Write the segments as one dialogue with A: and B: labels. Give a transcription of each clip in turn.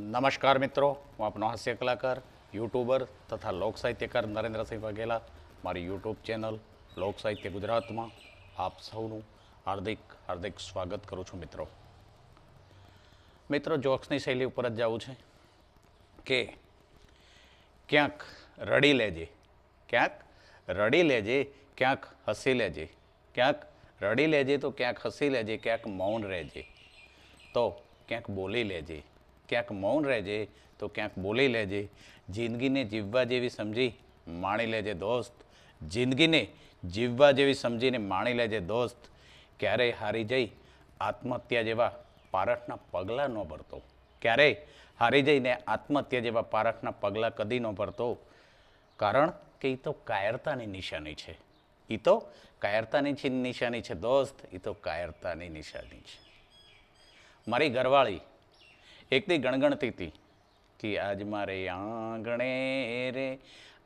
A: નમસ્કાર મિત્રો, હું આપનો હાસ્ય કલાકાર, યુટ્યુબર તથા લોક સાહિત્યકાર નરેન્દ્રસિંહ વાઘેલા. મારી યુટ્યુબ ચેનલ લોક સાહિત્ય ગુજરાતમાં આપ સૌનું હાર્દિક હાર્દિક સ્વાગત કરું છું મિત્રો. મિત્રો, જોક્સની શૈલી ઉપર જ જવું છે કે ક્યાંક રડી લેજે, ક્યાંક રડી લેજે, ક્યાંક હસી લેજે, ક્યાંક રડી લેજે તો ક્યાંક હસી લેજે, ક્યાંક મૌન રહેજે, તો ક્યાંક બોલી લેજે ક્યાંક મૌન રહેજે, તો ક્યાંક બોલી લેજે. જિંદગીને જીવવા જેવી સમજી માણી લેજે દોસ્ત. જિંદગીને જીવવા જેવી સમજીને માણી લેજે દોસ્ત. ક્યારેય હારી જઈ આત્મહત્યા જેવા પારખના પગલાં ન ભરતો. ક્યારેય હારી જઈને આત્મહત્યા જેવા પારખના પગલાં કદી ન ભરતો. કારણ કે એ તો કાયરતાની નિશાની છે. એ તો કાયરતાની નિશાની છે દોસ્ત. એ તો કાયરતાની નિશાની છે. મારી ઘરવાળી એકથી ગણગણતી હતી કે આજ મારે આંગણે રે,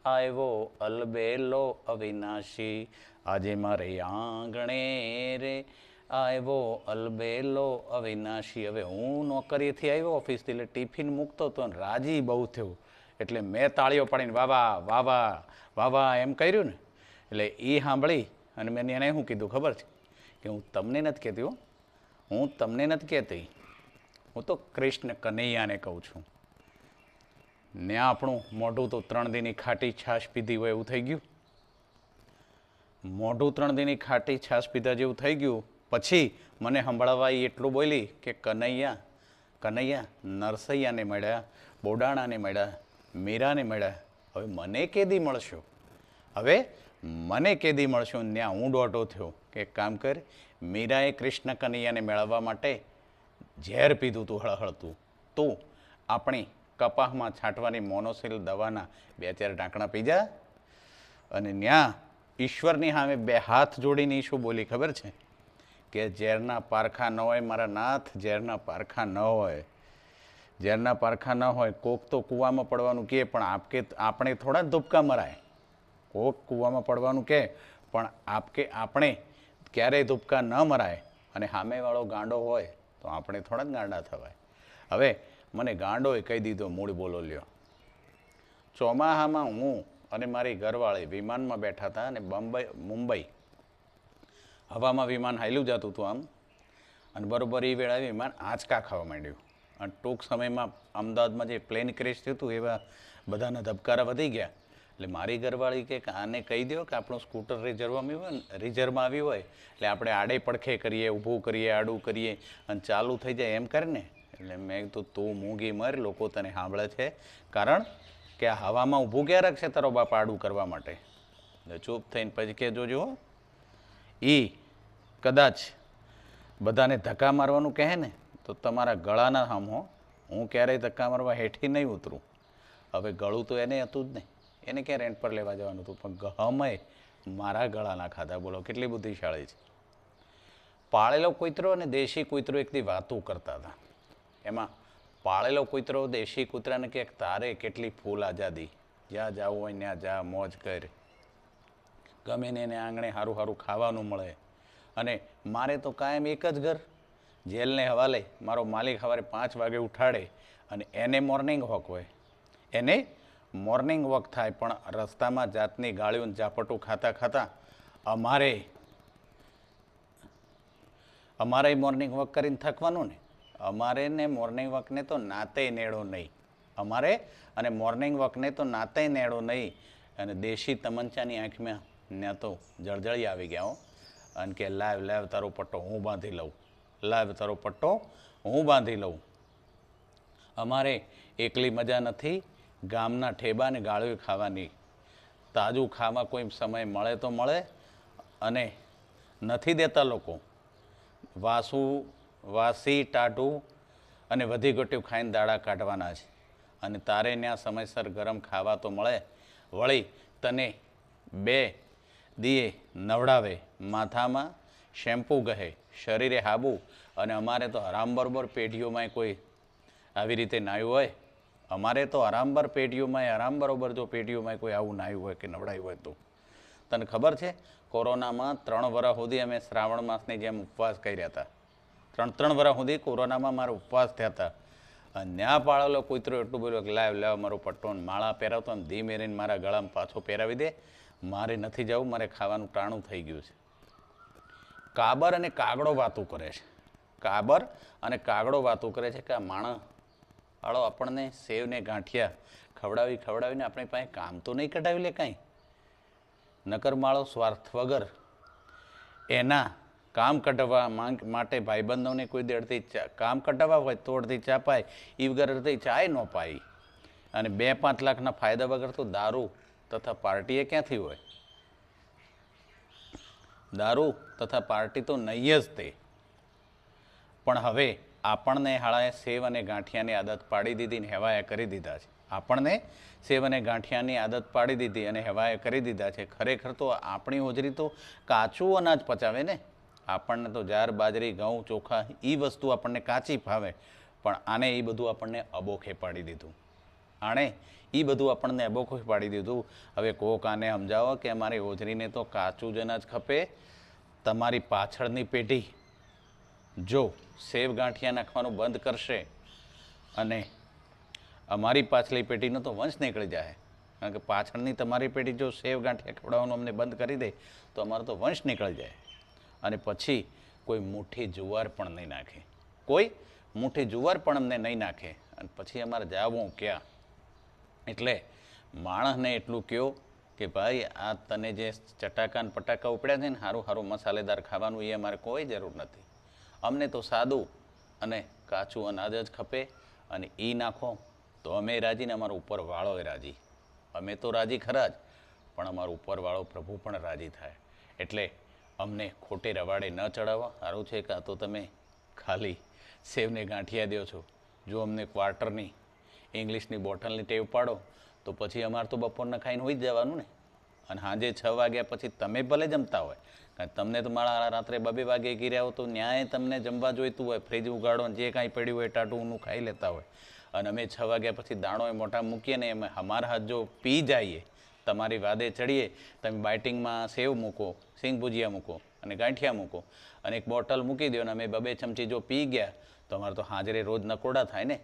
A: આવ્યો અલબેલો અવિનાશી. આજે મારે આંગણે રે, આવ્યો અલબેલો અવિનાશી. હવે હું નોકરીએથી આવ્યો ઓફિસથી, એટલે ટિફિન મૂકતો હતો ને રાજી બહુ થયું. એટલે મેં તાળીઓ પાડીને વાવા વાવા વાવા એમ કર્યું ને. એટલે એ સાંભળી અને મેં એને શું કીધું ખબર છે? કે હું તમને નથી કહેતી હું તમને નથી કહેતી. હું તો કૃષ્ણ કનૈયાને કહું છું. ને આપણું મોઢું તો ત્રણ દીની ખાટી છાશ પીધી હોય એવું થઈ ગયું? મોઢું ત્રણ દીની ખાટી છાશ પીધા જેવું થઈ ગયું? પછી મને સંભળાવવા એટલું બોલી કે કનૈયા કનૈયા, નરસૈયાને મળ્યા, બોડાણાને મળ્યા, મીરાને મળ્યા. હવે મને કેદી મળશો? હવે મને કેદી મળશો? ત્યાં હું દોઢો થયો. કે કામ કર, મીરાએ કૃષ્ણ કનૈયાને મેળવવા માટે ઝેર પીધું તું, હળહળતું. તું આપણે કપાસમાં છાંટવાની મોનોસિલ દવાના બે ચાર ઢાંકણા પી જા. અને ન્યા ઈશ્વરની સામે બે હાથ જોડીને શું બોલી, ખબર છે કે ઝેરના પારખા ન હોય મારા નાથ, ઝેરના પારખા ન હોય. ઝેરના પારખા ન હોય, કોક તો કૂવામાં પડવાનું કહે પણ આપકે આપણે થોડા જ ધુપકા મરાય. કોક કૂવામાં પડવાનું કહે પણ આપકે આપણે ક્યારેય ધુપકા ન મરાય. અને સામેવાળો ગાંડો હોય તો આપણે થોડા જ ગાંડા થવાય. હવે મને ગાંડોએ કહી દીધો મૂળ બોલો લ્યો. ચોમાહામાં હું અને મારી ઘરવાળી વિમાનમાં બેઠા હતા અને બંબઈ, મુંબઈ. હવામાં વિમાન હાલ્યું જતું હતું આમ. અને બરોબર એ વેળાએ વિમાન આંચકા ખાવા માંડ્યું. અને ટૂંક સમયમાં અમદાવાદમાં જે પ્લેન ક્રેશ થયું હતું એવા બધાના ધબકારા વધી ગયા. એટલે મારી ઘરવાળી કે આને કહી દો કે આપણું સ્કૂટર રિઝર્વમાં આવ્યું રિઝર્વમાં આવ્યું હોય, એટલે આપણે આડે પડખે કરીએ, ઊભું કરીએ, આડું કરીએ અને ચાલુ થઈ જાય એમ કરે ને એટલે મેં કીધું, તું મૂંગી મર, લોકો તને સાંભળે છે. કારણ કે આ હવામાં ઊભું ક્યાં રાખશે તારો બાપ આડું કરવા માટે? એટલે ચૂપ થઈને પછી કે જોજો એ કદાચ બધાને ધક્કા મારવાનું કહે ને, તો તમારા ગળાના હો હું ક્યારેય ધક્કા મારવા હેઠી નહીં ઉતરું. હવે ગળું તો એને હતું જ નહીં. એને ક્યાં રેન્ટ પર લેવા જવાનું હતું પણ ગહમય, મારા ગળાના ખાધા બોલો, કેટલી બુદ્ધિશાળી છે. પાળેલો કૂતરો અને દેશી કૂતરો એકથી વાતો કરતા હતા. એમાં, પાળેલો કૂતરો, દેશી કૂતરાને કે તારે કેટલી ફૂલ આઝાદી. જ્યાં જાવ હોય ત્યાં જા, મોજ કર. ગમે ને એને આંગણે સારું સારું ખાવાનું મળે. અને મારે તો કાયમ એક જ ઘર. જેલને હવાલે મારો માલિક સવારે પાંચ વાગે ઉઠાડે અને એને મોર્નિંગ વોક હોય. એને મોર્નિંગ વોક થાય, પણ રસ્તામાં જાતની ગાળીઓ ઝાપટું ખાતા ખાતા અમારે અમારે મોર્નિંગ વોક કરીને થકવાનું ને. અમારે ને મોર્નિંગ વોકને તો નાતે નેડો નહીં. અમારે અને મોર્નિંગ વોકને તો નાતે નેડો નહીં. અને દેશી તમંચાની આંખમાં ત્યાં તો જળજળી આવી ગયા હો. અને કે લાવ લાવ તારો પટ્ટો હું બાંધી લઉં. લાવ તારો પટ્ટો હું બાંધી લઉં. અમારે એકલી મજા નથી. ગામના ઠેબા ને ગાળ્યું ખાવાની. તાજું ખાવા કોઈ સમય મળે તો મળે અને નથી દેતા લોકો. વાસુ, વાસી, ટાટું અને વધી ઘટ્યું ખાઈને દાડા કાઢવાના છે. અને તારે ત્યાં સમયસર ગરમ ખાવા તો મળે. વળી તને બે દીએ નવડાવે, માથામાં શેમ્પૂ ગહે, શરીરે હાબુ અને અમારે તો હરામ બરોબર પેઢીઓમાં કોઈ આવી રીતે નાયું હોય. અમારે તો આરામબર પેઢીઓમાં આરામ બરોબર જો પેઢીઓમાં કોઈ આવું નાયું હોય કે નવડાયું હોય તો. તને ખબર છે, કોરોનામાં ત્રણ વર્ષ સુધી અમે શ્રાવણ માસની જેમ ઉપવાસ કર્યા હતા. ત્રણ ત્રણ વર્ષ સુધી કોરોનામાં મારા ઉપવાસ થયા હતા. અને ન્યા પાળેલો કૂતરો એટલું બોલ્યો કે, લાવ લાવ, મારો પટ્ટો માળા પહેરાવતો ને ધીમે રહીને મારા ગળામાં પાછો પહેરાવી દે. મારે નથી જવું, મારે ખાવાનું ટાણું થઈ ગયું છે. કાબર અને કાગડો વાતું કરે છે. કાબર અને કાગડો વાતું કરે છે કે આ માણસ હાળો આપણને સેવ ને ગાંઠિયા ખવડાવી ખવડાવીને આપણી પાસે કામ તો નહીં કઢાવી લે કાંઈ. નકર માળો સ્વાર્થ વગર એના કામ કઢાવવા માંગ માટે ભાઈબંધોને કોઈ દેડથી ચા- કામ કઢાવવા હોય તોડથી ચા પાય એ વગરથી ચાય ન પાઈ. અને બે પાંચ લાખના ફાયદા વગર તો દારૂ તથા પાર્ટીએ ક્યાંથી હોય? દારૂ તથા પાર્ટી તો નહીં જ તે. પણ હવે આપણને હાળાએ સેવ અને ગાંઠિયાની આદત પાડી દીધી ને હેવાએ કરી દીધા છે. આપણને સેવ અને ગાંઠિયાની આદત પાડી દીધી અને હેવાએ કરી દીધા છે. ખરેખર તો આપણી હોજરી તો કાચું અનાજ પચાવે ને? આપણને તો જાર, બાજરી, ઘઉં, ચોખા એ વસ્તુ આપણને કાચી ભાવે. પણ આને એ બધું આપણને અબોખે પાડી દીધું. આણે એ બધું આપણને અબોખે પાડી દીધું. હવે કોક આને સમજાવો કે અમારી હોજરીને તો કાચું જ અનાજ ખપે. તમારી પાછળની પેઢી જો સેવ ગાંઠિયા નાખવાનું બંધ કરશે અને અમારી પાછલી પેઢીનો તો વંશ નીકળી જાય. કારણ કે પાછળની તમારી પેઢી જો સેવ ગાંઠિયા ખવડાવવાનું અમને બંધ કરી દે, તો અમારો તો વંશ નીકળી જાય. અને પછી કોઈ મુઠ્ઠી જુવાર પણ નહીં નાખે. કોઈ મુઠ્ઠી જુવાર પણ અમને નહીં નાખે. અને પછી અમારે જાવું ક્યાં? એટલે માણસને એટલું કહો કે ભાઈ, આ તને જે ચટાકા પટાકા ઉપડ્યા છે ને સારું સારું મસાલેદાર ખાવાનું, એ અમારે કોઈ જરૂર નથી. અમને તો સાદું અને કાચું અનાજ જ ખપે અને એ નાખો. તો અમે રાજી ને અમારો ઉપરવાળો રાજી. અમે તો રાજી ખરા જ, પણ અમારો ઉપરવાળો પ્રભુ પણ રાજી થાય. એટલે અમને ખોટે રવાડે ન ચડાવવા સારું છે કાં તો તમે ખાલી સેવને ગાંઠિયા દો છો. જો અમને ક્વાર્ટરની ઇંગ્લિશની બોટલની ટેવ પાડો, તો પછી અમારે તો બપોરના ખાઈને હોઈ જ જવાનું ને. અને સાંજે છ વાગ્યા પછી તમે ભલે જમતા હોય કારણ તમને તો મારા રાત્રે બબે વાગે ગીર્યા હોય તો ન્યાય તમને જમવા જોઈતું હોય, ફ્રીજ ઉગાડો જે કાંઈ પડ્યું હોય ટાટું ખાઈ લેતા હોય. અને અમે છ વાગ્યા પછી દાણો એ મોટા મૂકીએ ને અમે અમારા હાથ જો પી જઈએ, તમારી વાદે ચડીએ, તમે બાઇટિંગમાં સેવ મૂકો, સિંગ ભુજિયા મૂકો અને ગાંઠિયા મૂકો અને એક બોટલ મૂકી દો અને અમે બબે ચમચી જો પી ગયા, તો અમારે તો હાજરે રોજ નકોડા થાય ને.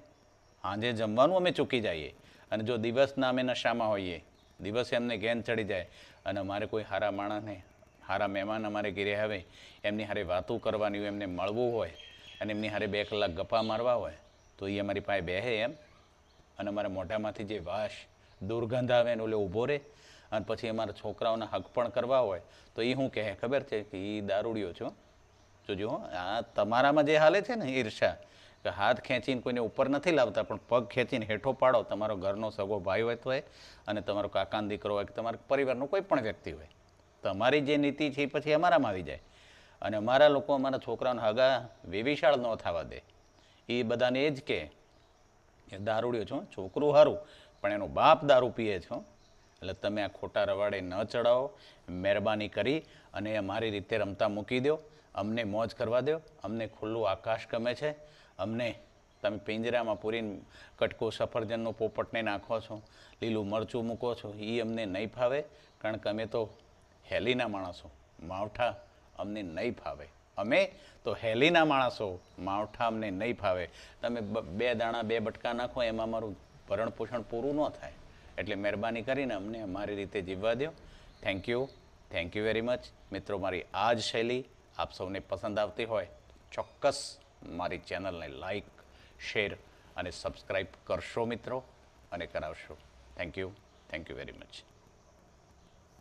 A: સાંજે જમવાનું અમે ચૂકી જઈએ અને જો દિવસના અમે નશામાં હોઈએ દિવસે અમને ગેન ચડી જાય અને અમારે કોઈ સારા માણસને સારા મહેમાન અમારે ઘેરે આવે, એમની હારે વાતો કરવાની હોય, એમને મળવું હોય અને એમની હારે બે કલાક ગપ્પા મારવા હોય, તો એ અમારી પાસે બેહે એમ. અને અમારા મોઢામાંથી જે વાસ દુર્ગંધ આવે ને ઓલે ઊભો રહે અને પછી અમારા છોકરાઓના હક પણ કરવા હોય, તો એ હું કહે, ખબર છે કે એ દારૂડિયો છો? જોજો આ તમારામાં જે હાલે છે ને ઈર્ષા કે હાથ ખેંચીને કોઈને ઉપર નથી લાવતા, પણ પગ ખેંચીને હેઠો પાડો, તમારો ઘરનો સગો ભાઈ હોય હોય, અને તમારો કાકાનો દીકરો હોય કે તમારા પરિવારનો કોઈ પણ વ્યક્તિ હોય. તમારી જે નીતિ છે એ પછી અમારામાં આવી જાય. અને અમારા લોકો અમારા છોકરાઓને હગા વેવિશાળ ન થવા દે. એ બધાને એ જ કે દારૂડ્યો છો, છોકરું સારું પણ એનો બાપ દારૂ પીએ છો. એટલે તમે આ ખોટા રવાડે ન ચડાવો, મહેરબાની કરી, અને અમારી રીતે રમતા મૂકી દો. અમને મોજ કરવા દો. અમને ખુલ્લું આકાશ ગમે છે. અમને તમે પિંજરામાં પૂરીને કટકો સફરજનનો પોપટને નાખો છો, લીલું મરચું મૂકો છો એ અમને નહીં ફાવે, કારણ કે અમે તો હેલીના માણસો, માવઠા અમને નહીં ફાવે. અમે તો હેલીના માણસો, માવઠા અમને નહીં ફાવે. તમે બ- દાણા, બે બટકા નાખો, એમાં અમારું ભરણ પોષણ પૂરું ન થાય. એટલે મહેરબાની કરીને અમને અમારી રીતે જીવવા દો. Thank you thank you very much મિત્રો, મારી આ જ શૈલી આપ સૌને પસંદ આવતી હોય, ચોક્કસ મારી ચેનલને લાઈક, શેર અને સબસ્ક્રાઈબ કરશો મિત્રો અને કરાવશો. Thank you thank you very much